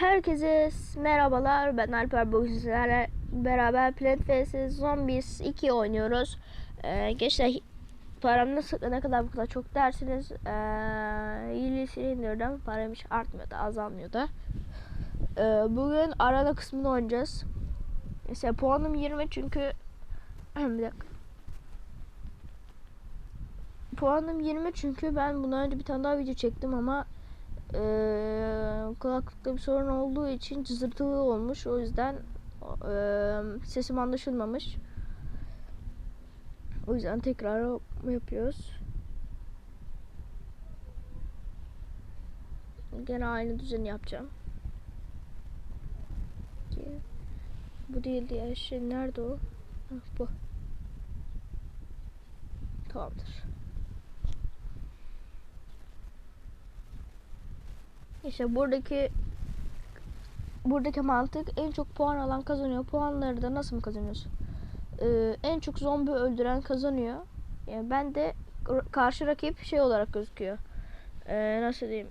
Her herkese merhabalar. Ben Alper bugün sizlerle beraber Plant vs Zombies 2 oynuyoruz. Ee, gençler param nasıl ne kadar bu kadar çok dersiniz. Ee, iyiliğini indirdim. Param hiç artmıyor da azalmıyor da. Ee, bugün arada kısmını oynayacağız. Mesela puanım 20 çünkü bir dakika. Puanım 20 çünkü ben bundan önce bir tane daha video çektim ama eee kulaklıkta bir sorun olduğu için cızırtılı olmuş. O yüzden eee sesim anlaşılmamış. O yüzden tekrar yapıyoruz. Gene aynı düzeni yapacağım. Bu değil diye şey nerede o? Hah, bu. Tamamdır. İşte buradaki buradaki mantık en çok puan alan kazanıyor. Puanları da nasıl mı kazanıyorsun? Ee, en çok zombi öldüren kazanıyor. Yani ben de karşı rakip şey olarak gözüküyor. Ee, nasıl diyeyim?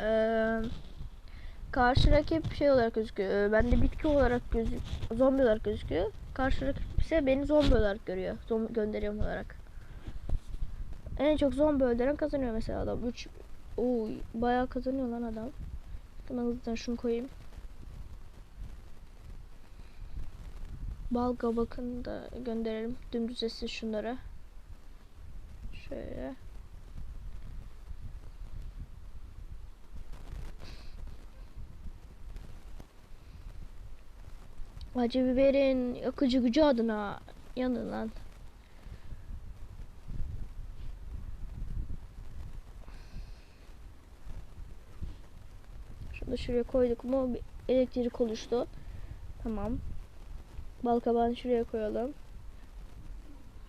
Ee, karşı rakip şey olarak gözüküyor. Ee, ben de bitki olarak gözük zombi olarak gözüküyor. Karşı rakip ise beni zombi olarak görüyor. Zombi gönderiyorum olarak. En çok zombi öldüren kazanıyor mesela adam. 3 Oo, bayağı kazanıyor lan adam. Hemen hızlıdan şunu koyayım. Bal kabakını da gönderelim. Dümdüz etsin şunlara. Şöyle. Acı biberin yakıcı gücü adına yanın lan. Şunu da şuraya koyduk mu elektrik oluştu. Tamam. Balkabağını şuraya koyalım.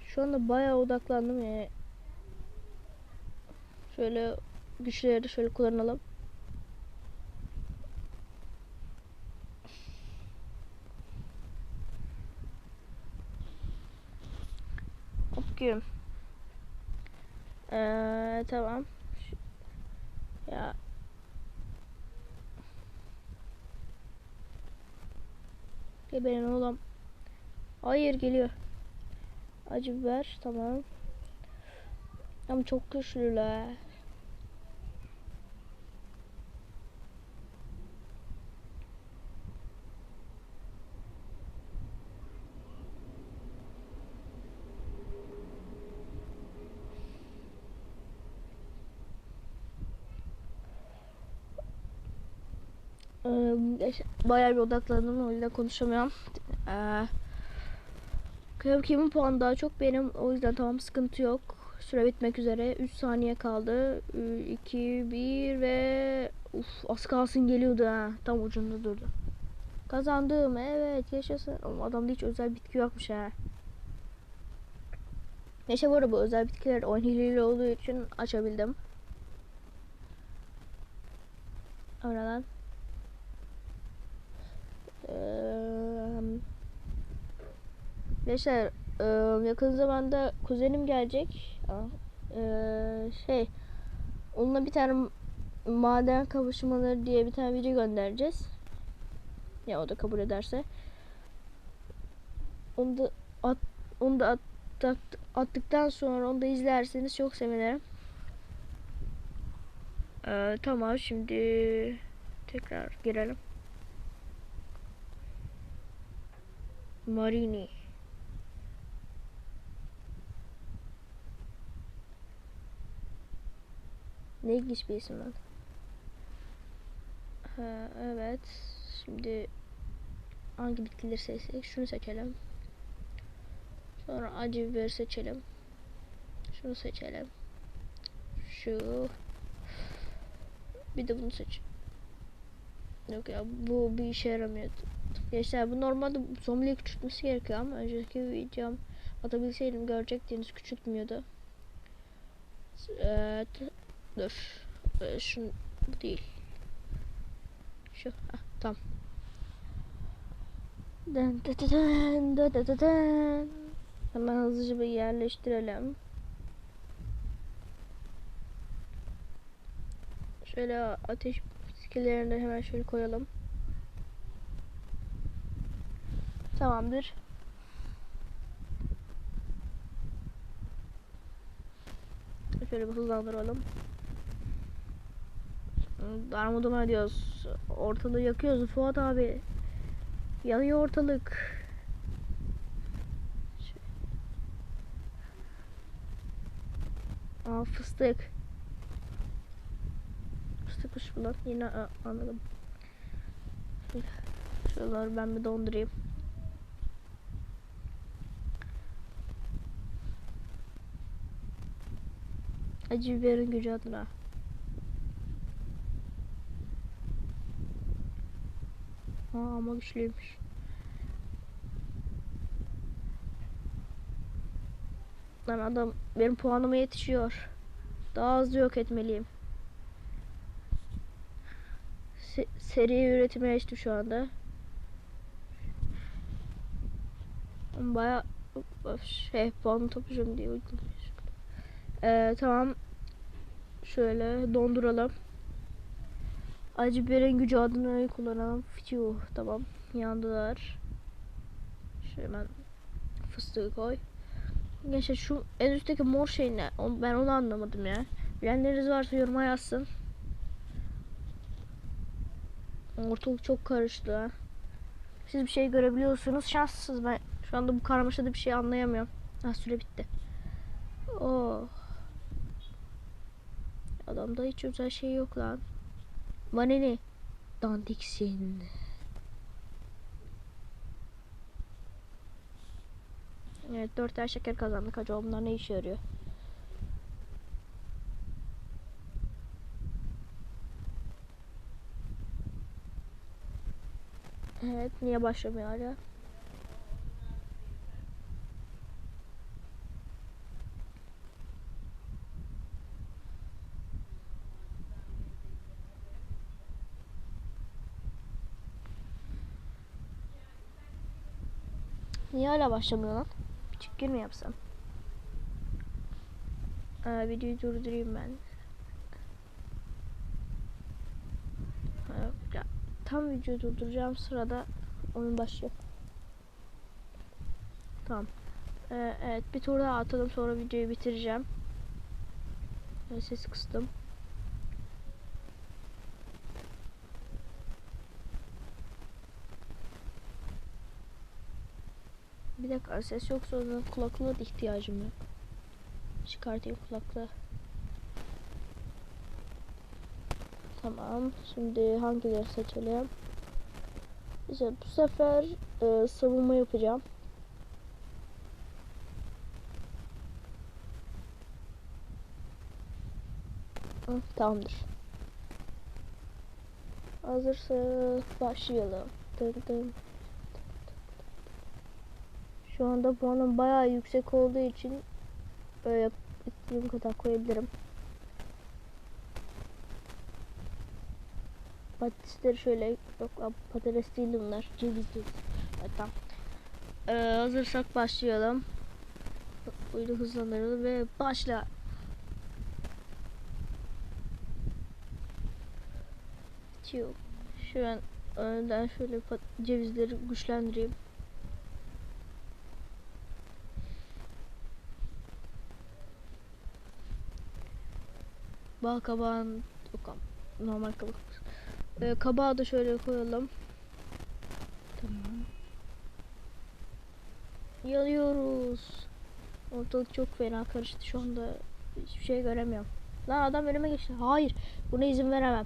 Şu anda bayağı odaklandım ya. Şöyle güçleri şöyle kullanalım. Okuyum. Ee, tamam. Şu- Ya Geberin oğlum. Hayır geliyor. Acı biber tamam. Ama çok güçlüler. Bayağı bir odaklandım o yüzden konuşamıyorum. Ee, kimin puanı daha çok benim o yüzden tamam sıkıntı yok. Süre bitmek üzere. 3 saniye kaldı. 2, 1 ve uf az kalsın geliyordu ha. Tam ucunda durdu. Kazandım evet yaşasın. Ama adamda hiç özel bitki yokmuş ha. Neyse bu arada bu özel bitkiler oyun hileli olduğu için açabildim. Oradan. Gençler eee, yakın zamanda kuzenim gelecek. Eee, şey onunla bir tane maden kavuşmaları diye bir tane video göndereceğiz. Ya o da kabul ederse. Onu da at, onu da at- at- attıktan sonra onu da izlerseniz çok sevinirim. Eee, tamam şimdi tekrar girelim. Marini. Ne ilginç bir isim lan. Ha, evet. Şimdi hangi bitkileri seçsek? Şunu seçelim. Sonra acı biber seçelim. Şunu seçelim. Şu. Bir de bunu seç. Yok ya bu bir işe yaramıyordu. Gençler bu normalde zombiyi küçültmesi gerekiyor ama önceki videom atabilseydim görecektiniz küçültmüyordu. Evet. Dur. Ee, şunu bu değil. Şu. Heh, tamam. Dın dı dı dın, dı dı dı dın. Hemen hızlıca bir yerleştirelim. Şöyle ateş skillerini de hemen şöyle koyalım. Tamamdır. Şöyle bir hızlandıralım. Darmadağın ediyoruz. Ortalığı yakıyoruz Fuat abi. Yanıyor ortalık. Aa fıstık. Fıstıkmış bu lan. Yine anladım. Şuraları ben bir dondurayım. Acı biberin gücü adına. Aa, ama güçlüymüş. Lan adam benim puanıma yetişiyor. Daha hızlı yok etmeliyim. Se- seri üretime geçtim şu anda. Baya şey puanı toplayacağım diye uygulamış. Ee, tamam. Şöyle donduralım. Acı biberin gücü adını kullanalım. Fiyu tamam. Yandılar. Şöyle hemen fıstığı koy. Gençler şu en üstteki mor şey ne? Ben onu anlamadım ya. Bilenleriniz varsa yoruma yazsın. Ortalık çok karıştı. ha. Siz bir şey görebiliyorsunuz. Şanslısınız ben. Şu anda bu karmaşada bir şey anlayamıyorum. Ha süre bitti. Oh. Adamda hiç özel şey yok lan. Bana ne? Dandiksin. Evet dört tane şeker kazandık. Acaba bunlar ne işe yarıyor? Evet niye başlamıyor hala? Niye hala başlamıyor lan? Küçük gir mi yapsam? Aa, videoyu durdurayım ben. Ya, tam videoyu durduracağım sırada oyun başlıyor. Tamam. Ee, evet bir tur daha atalım sonra videoyu bitireceğim. Ee, Ses kıstım. Bir dakika ses yoksa o zaman kulaklığa da ihtiyacım yok. Çıkartayım kulaklığı. Tamam. Şimdi hangileri seçelim? İşte bu sefer e, savunma yapacağım. Hı, tamamdır. Hazırsa başlayalım. Dın dın. Şu anda puanım bayağı yüksek olduğu için böyle istediğim kadar koyabilirim. Patatesleri şöyle yok patates değil bunlar. Ceviz ceviz. Evet, tamam. Ee, hazırsak başlayalım. Oyunu hızlandıralım ve başla. Çiğ. Şu an önden şöyle cevizleri güçlendireyim. Bal kabağın yok normal kabak. Ee, kabağı da şöyle koyalım. Tamam. Yanıyoruz. Ortalık çok fena karıştı şu anda. Hiçbir şey göremiyorum. Lan adam önüme geçti. Hayır. Buna izin veremem.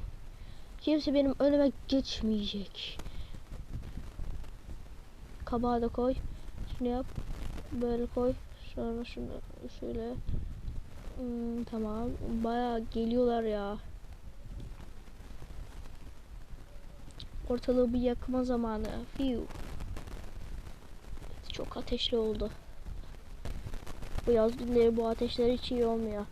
Kimse benim önüme geçmeyecek. Kabağı da koy. Şunu yap. Böyle koy. Sonra şunu şöyle. Hmm, tamam. Bayağı geliyorlar ya. Ortalığı bir yakma zamanı. Fiu. Çok ateşli oldu. Bu yaz günleri bu ateşler hiç iyi olmuyor.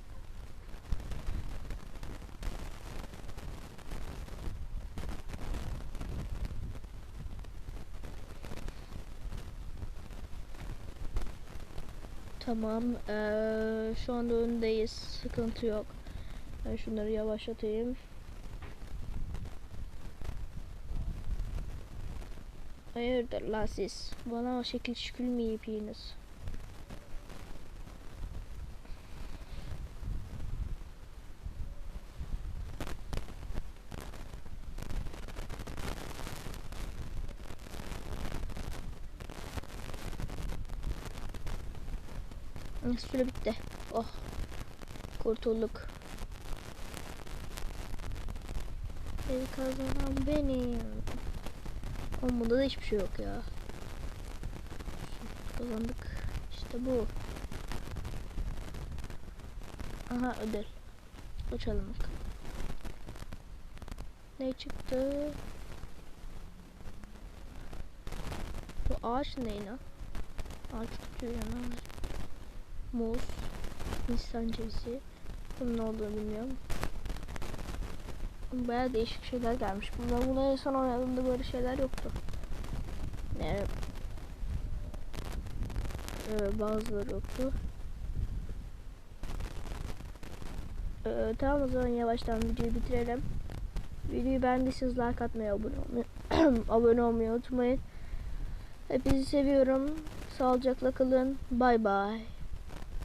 Tamam. Ee, şu anda öndeyiz. Sıkıntı yok. Ben şunları yavaşlatayım. Hayırdır la siz? Bana o şekil şükül mü yapıyorsunuz? Süre bitti. Oh. Kurtulduk. Beni kazanan benim. Ama da hiçbir şey yok ya. Kazandık. İşte bu. Aha ödül. Bakalım. Ne çıktı? Bu ağaç ne lan? Ağaç tutuyor yana. Muz. Nisan cevizi. Bunun ne olduğunu bilmiyorum. Baya değişik şeyler gelmiş. Bunlar buna en son oynadığımda böyle şeyler yoktu. Yani ee, bazıları yoktu. Ee, tamam o zaman yavaştan videoyu bitirelim. Videoyu beğendiyseniz like atmayı, abone olmayı, abone olmayı unutmayın. Hepinizi seviyorum. Sağlıcakla kalın. Bay bay.